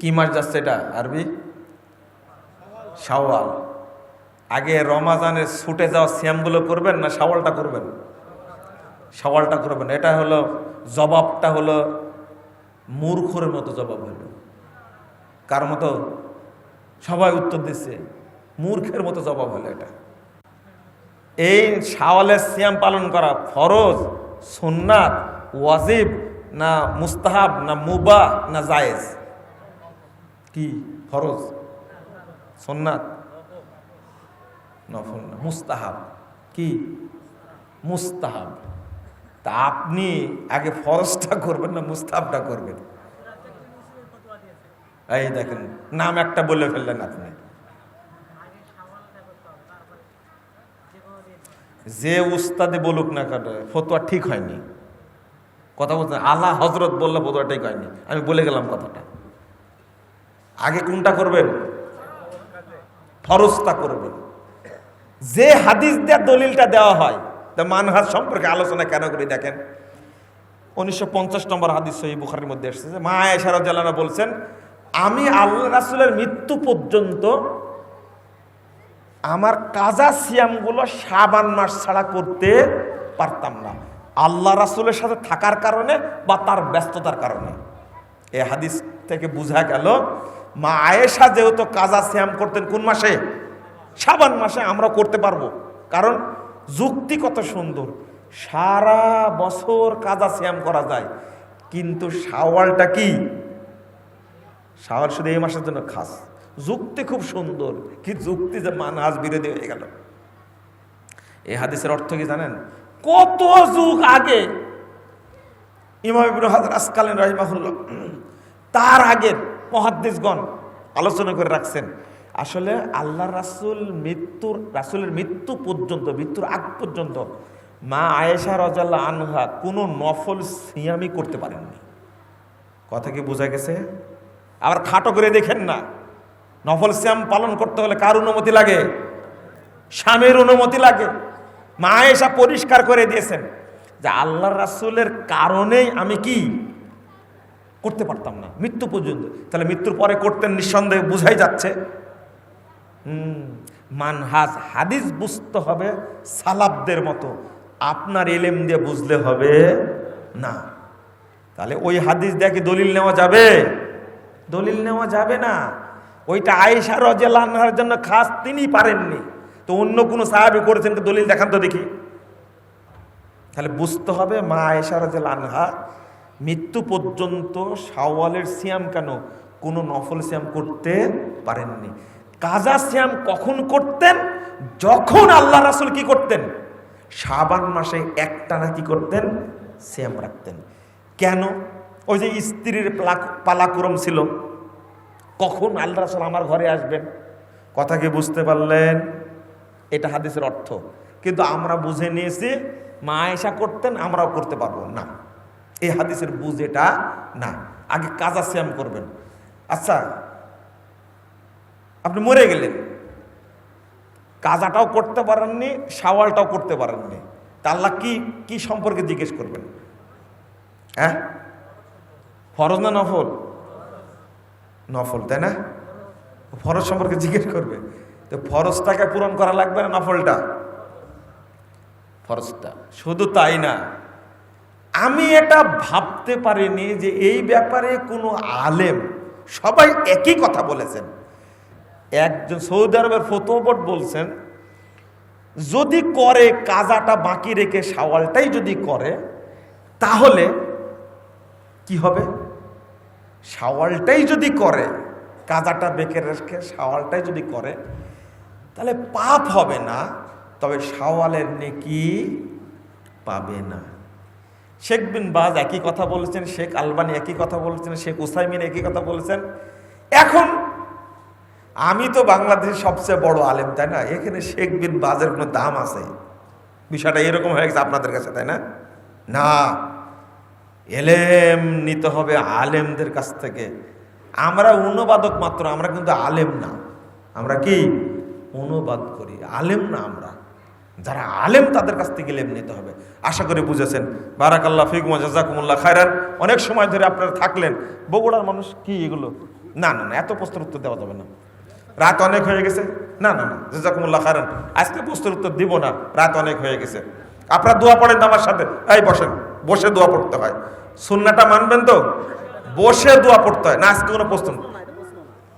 কি মাস যাচ্ছে এটা, আরবি? শাওয়াল। আগে রমাজানের ছুটে যাওয়া শ্যামগুলো করবেন না শাওয়ালটা করবেন? শাওয়ালটা করবেন। এটা হলো জবাবটা হলো মূর্খর মতো জবাব হলো। কার মতো? সবাই উত্তর দিচ্ছে। মূর্খের মতো জবাব হলো এটা। এই শাওয়ালের সিয়াম পালন করা ফরজ, সুন্নাত, ওয়াজিব না মুস্তাহাব, না মুবা, না জায়েজ? কি? ফরজ? সুন্নাত? নফল না। মুস্তাহাব। কি? মুস্তাহাব। তা আপনি আগে ফরজটা করবেন না, মুস্তাহাবটা করবেন? এই দেখেন, নাম একটা বলে ফেললেন আপনি। যে উস্তাদে বলুক না কেন, ফতোয়া ঠিক হয়নি। কথা বলছেন, আল্লাহ হজরত বললে ফতোয়া ঠিক হয়নি। আমি বলে গেলাম কথাটা। আগে কোনটা করবেন? ফরজটা করবেন। যে হাদিস দেওয়ার দলিলটা দেওয়া হয়, তা মানহাজ সম্পর্কে আলোচনা কেন করি দেখেন? উনিশশো পঞ্চাশ নম্বর হাদিস সহি বুখারের মধ্যে এসেছে মা এসারজ্জালানা বলছেন, আমি আল্লাহ রাসুলের মৃত্যু পর্যন্ত আমার কাজা সিয়ামগুলো সাবান মাস ছাড়া করতে পারতাম না। আল্লাহ রাসুলের সাথে থাকার কারণে বা তার ব্যস্ততার কারণে। এ হাদিস থেকে বোঝা গেল, মা আয়েশা যেহেতু কাজা শ্যাম করতেন কোন মাসে? সাবান মাসে আমরা করতে পারব। কারণ যুক্তি কত সুন্দর। সারা বছর কাজা শ্যাম করা যায়। কিন্তু শাওয়ালটা কি? শাওয়াল শুধু এই মাসের জন্য খাস। যুক্তি খুব সুন্দর। কি যুক্তি যে মান মানহাজ বিরোধী হয়ে গেল। এই হাদিসের অর্থ কি জানেন? কত যুগ আগে ইমাম ইবনু হাজার আসকালীন রহিমাহুল্লাহ তার আগের মহাদ্দেশগণ আলোচনা করে রাখছেন। আসলে আল্লাহ রাসুল মৃত্যুর, রাসুলের মৃত্যু পর্যন্ত, মৃত্যুর আগ পর্যন্ত মা আয়েশা রজাল্লাহ আনহা কোনো নফল সিয়ামি করতে পারেননি। কথা কি বোঝা গেছে? আবার খাটো করে দেখেন না। নফল শ্যাম পালন করতে হলে কার অনুমতি লাগে? স্বামীর অনুমতি লাগে। মা এসা পরিষ্কার করে দিয়েছেন যে আল্লাহ রাসুলের কারণেই আমি কি করতে পারতাম না। মৃত্যু পর্যন্ত। তাহলে মৃত্যুর পরে করতেন নিঃসন্দেহে, বুঝাই যাচ্ছে। মানহাজ হাদিস বুঝতে হবে সালাবদের মতো। আপনার এলেম দিয়ে বুঝলে হবে না। তাহলে ওই হাদিস কি দলিল নেওয়া যাবে? দলিল নেওয়া যাবে না। ওইটা আয়েশা রজেলানহার জন্য খাস, তিনি পারেননি। তো অন্য কোনো সাহাবি করেছেন দলিল দেখান তো দেখি। তাহলে বুঝতে হবে মা আয়েশা আনহা মৃত্যু পর্যন্ত শাওয়ালের সিয়াম কেন? কোনো নফল সিয়াম করতে পারেননি। কাজা সিয়াম কখন করতেন? যখন আল্লাহ রাসুল কি করতেন? শাবান মাসে একটানা কি করতেন? সিয়াম রাখতেন। কেন? ওই যে স্ত্রীর পালা- পালাক্রম ছিল। কখন আল্লাহ রাসুল আমার ঘরে আসবেন? কথা কি বুঝতে পারলেন? এটা হাদিসের অর্থ। কিন্তু আমরা বুঝে নিয়েছি, মা আয়েশা করতেন, আমরাও করতে পারব। না। এই হাদিসের বুঝ এটা না। আগে কাজা শ্যাম করবেন। আচ্ছা আপনি মরে গেলেন। কাজাটাও করতে পারেননি সাওয়ালটাও করতে পারেননি। তা আল্লাহ কি কি সম্পর্কে জিজ্ঞেস করবেন? হ্যাঁ? ফরজ না নফল? নফল তাই না? ফরজ সম্পর্কে জিজ্ঞেস করবে। তো ফরজটাকে পূরণ করা লাগবে না নফলটা? ফরজটা। শুধু তাই না। আমি এটা ভাবতে পারিনি যে এই ব্যাপারে কোনো আলেম, সবাই একই কথা বলেছেন। একজন সৌদি আরবের ফতোবট বলছেন, যদি করে, কাজাটা বাকি রেখে সাওয়ালটাই যদি করে, তাহলে কি হবে? সাওয়ালটাই যদি করে, কাজাটা বেঁকে রেখে সাওয়ালটাই যদি করে, তাহলে পাপ হবে না, তবে সাওয়ালের নেকি পাবে না। শেখ বিন বাজ একই কথা বলেছেন, শেখ আলবানি একই কথা বলেছেন, শেখ উসাইমিন একই কথা বলেছেন। এখন, আমি তো বাংলাদেশের সবচেয়ে বড় আলেম, তাই না? এখানে শেখ বিন বাজের কোনো দাম আছে? বিষয়টা এরকম হয়ে গেছে আপনাদের কাছে, তাই না? না। এলেম নিতে হবে আলেমদের কাছ থেকে। আমরা অনুবাদক মাত্র, আমরা কিন্তু আলেম না। আমরা কি? অনুবাদ করি। আলেম না আমরা। যারা আলেম, তাদের কাছ থেকে এলেম নিতে হবে। আশা করি বুঝেছেন। বারাকাল্লাহ ফিকুমা জাজাকুমুল্লাহ খায়রান। অনেক সময় ধরে আপনারা থাকলেন, বগুড়ার মানুষ কি এগুলো? না না না, এত প্রশ্নের উত্তর দেওয়া যাবে না। রাত অনেক হয়ে গেছে। না না না, জাজাকুমুল্লাহ খারান আজকে প্রশ্নের উত্তর দিব না। রাত অনেক হয়ে গেছে। আপনারা দোয়া পড়েন আমার সাথে। এই বসেন, বসে দোয়া পড়তে হয়। সুন্নাটা মানবেন তো? বসে দোয়া পড়তে হয়। না, আজকে কোনো প্রশ্ন